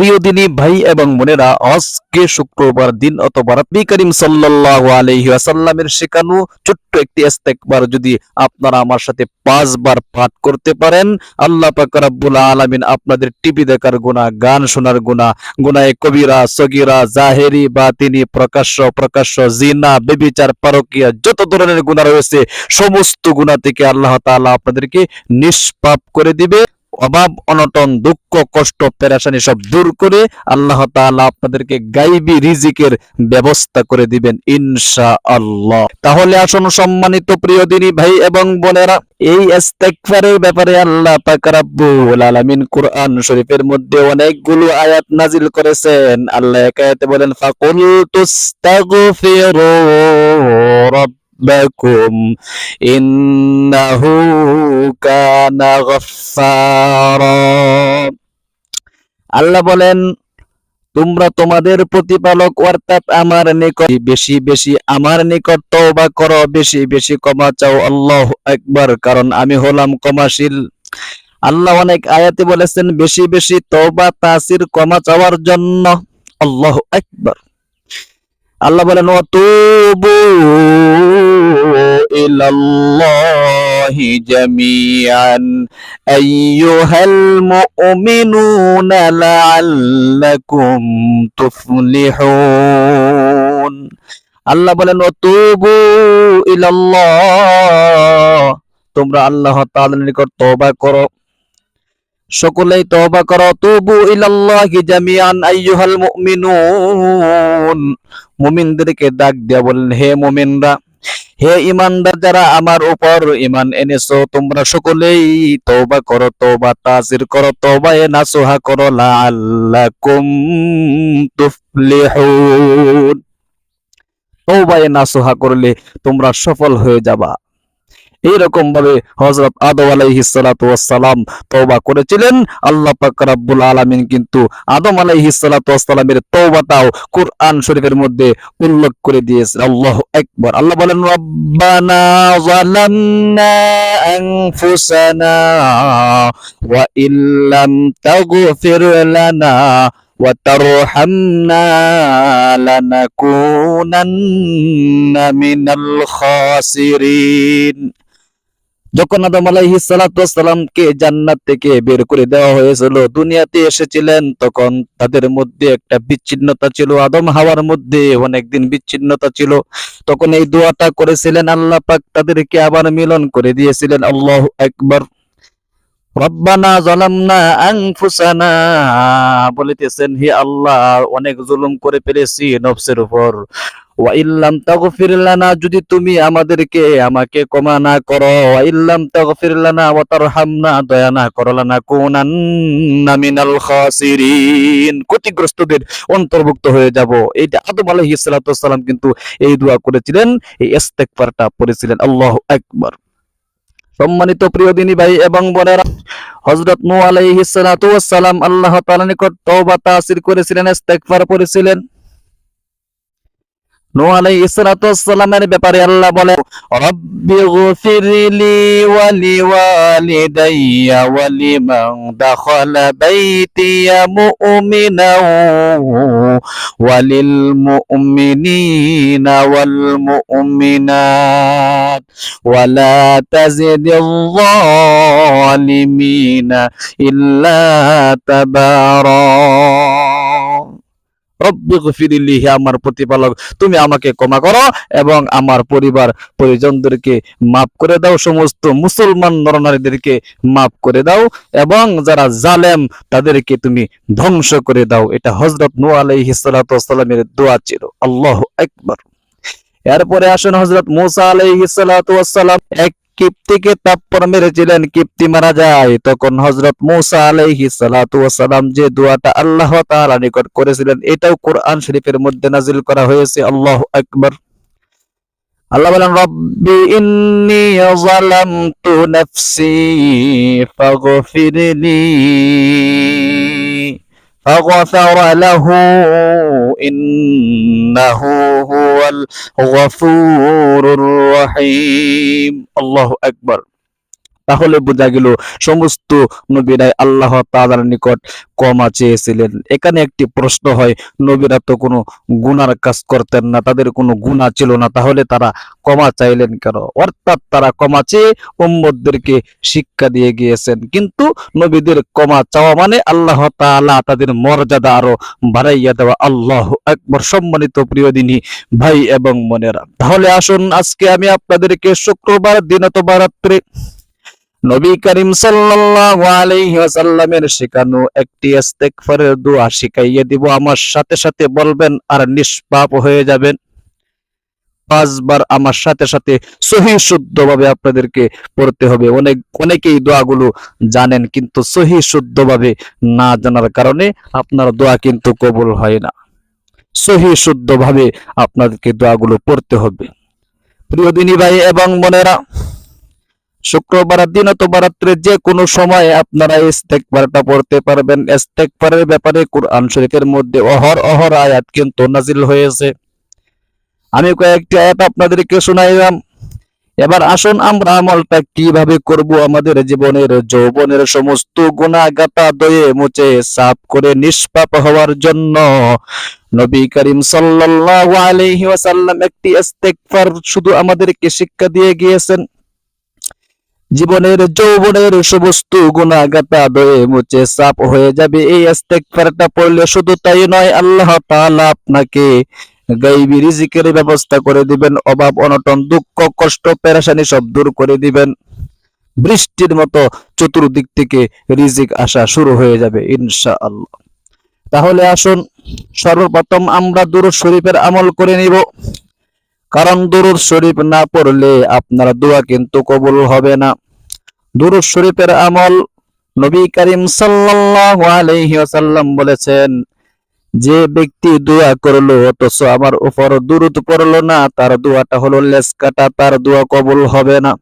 প্রিয় দিনী ভাই এবং বোনেরা, আজকে শুক্রবার দিন অথবা রাব্বি করিম সাল্লাল্লাহু আলাইহি ওয়াসাল্লামের শেখানো ছোট্ট একটি ইস্তেগফার যদি আপনারা আমার সাথে পাঁচবার পাঠ করতে পারেন, আল্লাহ পাক রব্বুল আলামিন আপনাদের টিভি দেখার গুনাহ, গান শোনার গুনাহ, গুনাহে কবিরা, সগীরা, জাহেরি, বাতিনি, প্রকাশ্য প্রকাশ্য জিনা, বেবিচার, পারকিয়া, যত ধরনের গুনাহ রয়েছে, সমস্ত গুনাহ থেকে আল্লাহ তাআলা আপনাদেরকে নিষ্পাপ করে দিবে। অভাব, অনটন, দুঃখ, কষ্ট, পেরেশানি সব দূর করে আল্লাহ তাআলা আপনাদেরকে গাইবি রিজিকের ব্যবস্থা করে দিবেন ইনশা আল্লাহ তাহলে আসুন সম্মানিত প্রিয় দিনী ভাই এবং বোনেরা, এই ইস্তেগফারের ব্যাপারে আল্লাহ পাক রব্বুল আলামিন কোরআন শরীফের মধ্যে অনেকগুলো আয়াত নাজিল করেছেন। আল্লাহ এক বলেন ফাকুল তুস্তাগফিরু ربكم إنه كان غفارا আল্লাহ বলেন তোমরা তোমাদের প্রতিপালক অর্থাৎ আমার নিকট বেশি বেশি আমার নিকট তওবা করো বেশি বেশি ক্ষমা চাও আল্লাহ একবার কারণ আমি হলাম ক্ষমাশীল আল্লাহ অনেক আয়াতে বলেছেন বেশি বেশি তওবা তাসির ক্ষমা চাওয়ার জন্য আল্লাহ একবার আল্লাহ বলেন অতুবু ইলাল্লাহি জামিআন, আইয়ুহাল মুমিনুনা লাআল্লাকুম তুফলিহুন. আল্লাহ বলেন অতুবু ইলাল্লাহ, তোমরা আল্লাহ তাআলার নিকট তওবা করো। সকলেই তওবা করো, তুবু ইলাল্লাহি মুমিনুন। মুমিনদেরকে ডাক দিয়া বললেন, হে মুমিনরা, হে ইমানদার যারা আমার উপর ইমান এনেছো, তোমরা সকলেই তওবা করো, তওবা তাজির করো, তওবা এ নাসুহা করো, লাআল্লাকুম তুফলিহুন। তওবা এ নাসুহা করলে তোমরা সফল হয়ে যাবা। এইরকম ভাবে হযরত আদম আলাইহিস সালাতু ওয়াসসালাম তওবা করেছিলেন আল্লাহ পাক রব্বুল আলামিন কিন্তু আদম আলাইহিস সালাতু ওয়াসসালামের তওবাটাও কুরআন শরীফের মধ্যে উল্লেখ করে দিয়েছেন আল্লাহু আকবার আল্লাহ বলেন রব্বানা যালামনা আনফুসানা ওয়া ইল্লাম তাগফির লানা وترحمنا لنكونن من الخاسرين যখন আদম আলাইহিস সালামকে জান্নাত থেকে বের করে দেওয়া হয়েছিল, দুনিয়াতে এসেছিলেন, তখন তাদের মধ্যে একটা বিচ্ছিন্নতা ছিল। আদম হাওয়ার মধ্যে অনেকদিন বিচ্ছিন্নতা ছিল। তখন এই দোয়াটা করেছিলেন, আল্লাহ পাক তাদেরকে আবার মিলন করে দিয়েছিলেন। আল্লাহু আকবার। রব্বানা জালামনা আনফুসানা। বলিতেছেন, হে আল্লাহ, অনেক জুলুম করে ফেলেছি নফসের উপর। যদি তুমি আমাদেরকে আমাকে ক্ষমা না করো দয়া না খাসিরিন। ক্ষতিগ্রস্তদের অন্তর্ভুক্ত হয়ে যাব। এইটা আদম আলাইহিস সালাতু ওয়াসসালাম কিন্তু এই দোয়া করেছিলেন, এই ইস্তেগফারটা পড়েছিলেন। আল্লাহু আকবার। সম্মানিত প্রিয় দিনী ভাই এবং বোনেরা, হযরত নূহ আলাইহিস সালাতু ওয়াসসালাম আল্লাহ তাআলার নিকট তওবা তাসির করেছিলেন, ইস্তেগফার করেছিলেন নূহ আলাইহিস সালাতু ওয়াসসালামের ব্যাপারে আল্লাহ বলে, রব্বি গফিরলি ওয়া লিওয়ালিদাইয়া ওয়া লিমান দাখালা বাইতিয়া মুমিনা ওয়া লিল মুমিনিনা ওয়াল মুমিনাত ওয়া লা তাজিদিল যালিমিনা ইল্লা তাবারা রব্বি গফিরিলি হে আমার প্রতিপালক, তুমি আমাকে ক্ষমা করো এবং আমার পরিবার পরিজনদেরকে মাফ করে দাও, সমস্ত মুসলমান নরনারীদেরকে মাফ করে দাও এবং যারা জালেম তাদেরকে তুমি ধ্বংস করে দাও। এটা হজরত নূহ আলাইহিস সালাতু ওয়াসসালামের দোয়া ছিল। আল্লাহু আকবার। এরপরে আসেন হজরত মুসা আলাইহিস সালাতু ওয়াসসালাম, এক কিপ্তিকে তাপ্পর মেরেছিলেন কিপ্তি মারা যায় তখন হজরত মুসা আলাইহি সালাতু ওয়াসালাম যে দোয়াটা আল্লাহ তাআলা নিকট করেছিলেন এটাও কোরআন শরীফের মধ্যে নাজিল করা হয়েছে আল্লাহু আকবার আল্লাহ বলেন রব্বি ইন্নি যালামতু নাফসি ফাগফিরলি فغفر له إنه هو الغفور الرحيم الله أكبر তাহলে বোঝা গেল সমস্ত নবীরাই আল্লাহ তাআলার নিকট ক্ষমা চেয়েছিলেন। এখানে একটি প্রশ্ন হয়, নবীরা তো কোনো গুনার কাজ করতেন না, তাদের কোনো গুণা ছিল না, তাহলে তারা ক্ষমা চাইলেন কেন? অর্থাৎ তারা ক্ষমা চেয়ে উম্মতদেরকে শিক্ষা দিয়ে গিয়েছেন। কিন্তু নবীদের ক্ষমা চাওয়া মানে আল্লাহ তাআলা তাদের মর্যাদা আরও বাড়াইয়া দেওয়া। আল্লাহ একবার সম্মানিত প্রিয় দিনী ভাই এবং মনেরা তাহলে আসুন আজকে আমি আপনাদেরকে শুক্রবার দিন অথবা রাত্রে নবী করিম সাল্লাল্লাহু আলাইহি ওয়াসাল্লামের শেখানো একটি ইস্তেগফারের দোয়া শিখাইয়ে দিব। আমার সাথে সাথে বলবেন, আর নিষ্পাপ হয়ে যাবেন। পাঁচবার আমার সাথে সাথে সহি শুদ্ধভাবে আপনাদেরকে পড়তে হবে। অনেক, অনেকেই দোয়াগুলো জানেন, কিন্তু সহি শুদ্ধভাবে না জানার কারণে আপনার দোয়া কিন্তু কবুল হয় না। সহি শুদ্ধভাবে আপনাদেরকে দোয়াগুলো পড়তে হবে। প্রিয় দিনী ভাই এবং বোনেরা শুক্রবার দিন অথবা রাত্রে যে কোনো সময় আপনারা ইস্তেকবারটা পড়তে পারবেন। ইস্তেকবারের ব্যাপারে কোরআন শরীফের মধ্যে অহর অহর আয়াত কিন্তু নাজিল হয়েছে। আমি কয়েকটি আয়াত আপনাদেরকে শুনাইলাম। এবার আসুন আমরা আমলটা কীভাবে করব আমাদের জীবনের, যৌবনের সমস্ত গুণাগাতা দয়ে মুছে সাফ করে নিষ্পাপ হওয়ার জন্য নবী করিম সাল্লাল্লাহু আলাইহি ওয়াসাল্লাম একটি ইস্তেগফার শুধু আমাদেরকে শিক্ষা দিয়ে গিয়েছেন। জীবনের যৌবনের সমস্ত গুণাগাতা দয়ে মুছে সাফ হয়ে যাবে। এই ইস্তেগফারটা পড়লে শুধু তাই নয়, আল্লাহ তাআলা আপনাকে গাইবি রিজিকের ব্যবস্থা করে দিবেন, অভাব, অনটন, দুঃখ, কষ্ট, পেরেশানি সব দূর করে দিবেন। বৃষ্টির মতো চতুর্দিক থেকে রিজিক আসা শুরু হয়ে যাবে ইনশাআল্লাহ। তাহলে আসুন, সর্বপ্রথম আমরা দুরুদ শরীফের আমল করে নিব। কারণ দুরুদ শরীফ না পড়লে আপনার দোয়া কিন্তু কবুল হবে না। দুরুদ শরীফের আমল নবী করিম সাল্লাল্লাহু আলাইহি ওয়াসাল্লাম বলেছেন, যে ব্যক্তি দোয়া করল, অথচ আমার উপর দুরুদ পড়ল না, তার দোয়াটা হলো লেস কাটা, তার দোয়া কবুল হবে না।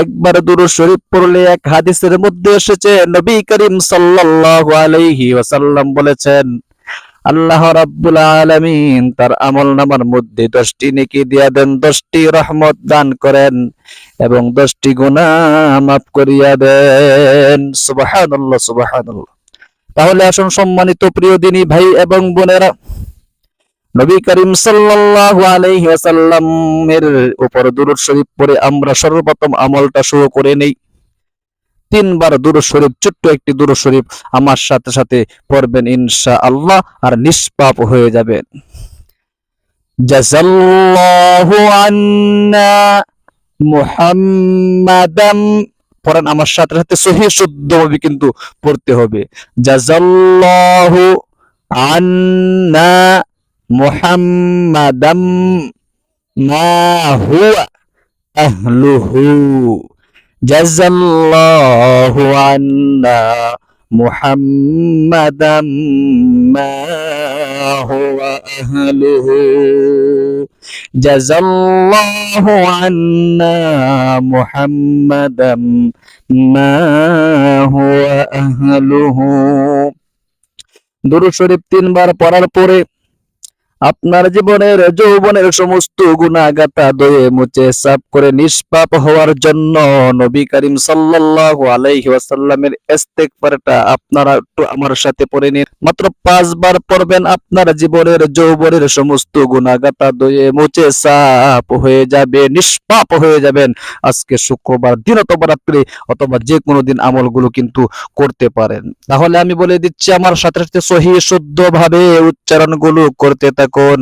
একবার দুরুদ শরীফ পড়লে এক হাদিসের মধ্যে এসেছে, নবী করিম সাল্লাল্লাহু আলাইহি ওয়াসাল্লাম বলেছেন আল্লাহ রাব্বুল আলামিন তার আমল নামার মধ্যে দশটি নেকি দিয়া দেন, দশটি রহমত দান করেন এবং দশটি গুনাহ মাফ করিয়া দেন। সুবহানাল্লাহ সুবহানাল্লাহ। তাহলে আসুন সম্মানিত প্রিয় দিনী ভাই এবং বোনেরা, নবী করিম সাল্লাল্লাহু আলাইহি ওয়াসাল্লামের উপর দুরূদ শরীফ পড়ে আমরা সর্বপ্রথম আমলটা শুরু করে নেই। তিনবার দুরূদ শরীফ, ছোট্ট একটি দুরূদ শরীফ আমার সাথে সাথে পড়বেন ইনশাআল্লাহ আর নিষ্পাপ হয়ে যাবেন। আন্না মুহাম্মাদাম পড়েন আমার সাথে সাথে সহি শুদ্ধভাবে কিন্তু পড়তে হবে। জাযাল্লাহু আন্না মুহাম্মাদাম মা হুয়া আহলুহু। জাযাল্লাহু আন্না মুহাম্মাদাম মা হুয়া আহলুহু জাযাল্লাহু আন্না মুহাম্মাদাম মা হুয়া আহলুহু দুরূদ শরীফ তিনবার পড়ার পরে আপনার জীবনের যৌবনের সমস্ত গুণাগাতা দয়ে মুছে সাফ করে নিষ্পাপ হওয়ার জন্য নবী করিম সাল্লাল্লাহু আলাইহি ওয়াসাল্লামের ইস্তেগফারটা আপনারা একটু আমার সাথে পড়ে নিন। মাত্র পাঁচবার পড়বেন আপনার জীবনের যৌবনের সমস্ত গুণাগাতা দয়ে মুছে সাফ হয়ে যাবে, নিষ্পাপ হয়ে যাবেন। আজকে শুক্রবার, দিন অথবা রাত্রে অথবা যে কোনো দিন আমলগুলো কিন্তু করতে পারেন। তাহলে আমি বলে দিচ্ছি, আমার সাথে সাথে সহি শুদ্ধ ভাবে উচ্চারণগুলো করতে থাকুন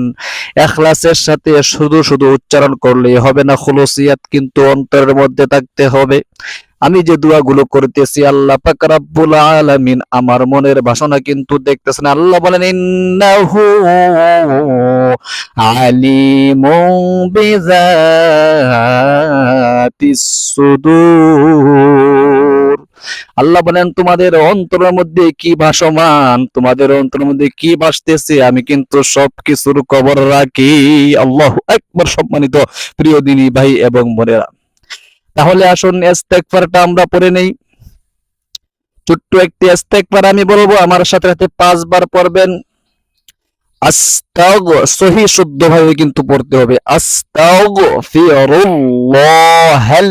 এখলাসের সাথে শুধু শুধু উচ্চারণ করলেই হবে না, খুলুসিয়াত কিন্তু অন্তরের মধ্যে থাকতে হবে। আমি যে দোয়াগুলো করতেছি, আল্লাহ পাক রাব্বুল আলামিন আমার মনের বাসনা কিন্তু দেখতেছেন। আল্লাহ বলেন, ইন্নাহু আলিমুম বিযাতিস সুদূর। আল্লাহ বলেন, তোমাদের অন্তরের মধ্যে কি ভাসমান? তোমাদের অন্তরের মধ্যে কি ভাসতেছে? আমি কিন্তু সবকিছুর খবর রাখি। আল্লাহ একবার সম্মানিত প্রিয় দিনী ভাই এবং বোনেরা। তাহলে আসুন, ইস্তেগফারটা আমরা পড়ে নেই। ছোট্ট একটি ইস্তেগফার আমি বলব, আমার সাথে সাথে পাঁচবার পড়বেন। আস্তাগ কিন্তু পড়তে হবে। আস্তাগ ফিরুল্লাহাল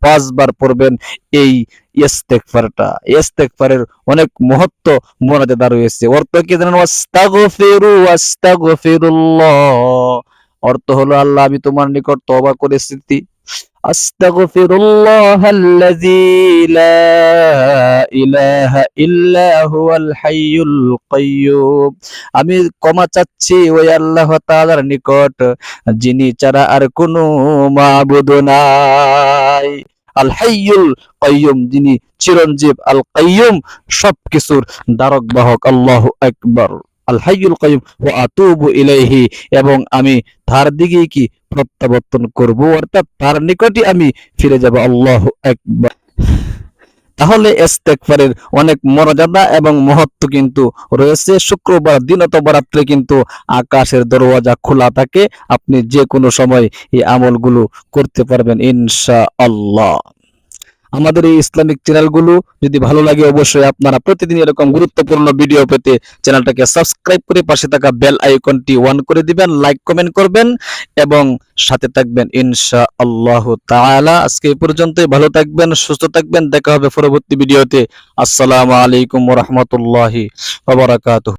পাঁচবার পড়বেন এই ইস্তেকফারটা ইস্তেকফারের অনেক মহত্ব মোনাজে দা রয়েছে অর্থ কি জানেন? ওয়াস্তাগফিরু, ওয়াস্তাগফিরুল্লাহ। অর্থ হলো, আল্লাহ, আমি তোমার নিকট তওবা হুয়াল হাইয়ুল কাইয়্যুম আমি ক্ষমা চাচ্ছি ওই আল্লাহ তাআলার নিকট, যিনি ছাড়া আর কোনো মাবুদ নাই। আল হাইয়ুল কাইয়ুম, যিনি চিরঞ্জীব আল কাইয়ুম, সবকিছুর ধারক বাহক আল্লাহ আকবার। আল হাইয়ুল কাইয়ুম, ওয়া আতুবু ইলাইহি, এবং আমি তার দিকেই কি প্রত্যাবর্তন করব? অর্থাৎ তার নিকটই আমি ফিরে যাব, আল্লাহু আকবার। তাহলে ইস্তেগফারের অনেক মর্যাদা এবং মহত্ব কিন্তু রয়েছে। শুক্রবার দিন অথবা রাত্রে কিন্তু আকাশের দরওয়াজা খোলা থাকে। আপনি যে কোনো সময় এই আমলগুলো করতে পারবেন ইনশা আল্লাহ আমাদের এই ইসলামিক চ্যানেলগুলো যদি ভালো লাগে অবশ্যই আপনারা প্রতিদিন এরকম গুরুত্বপূর্ণ ভিডিও পেতে চ্যানেলটাকে সাবস্ক্রাইব করে পাশে থাকা বেল আইকনটি অন করে দিবেন, লাইক, কমেন্ট করবেন এবং সাথে থাকবেন ইনশা আল্লাহ তাআলা। আজকে এই পর্যন্তই, ভালো থাকবেন, সুস্থ থাকবেন, দেখা হবে পরবর্তী ভিডিওতে। আসসালামু আলাইকুম রাহমাতুল্লাহি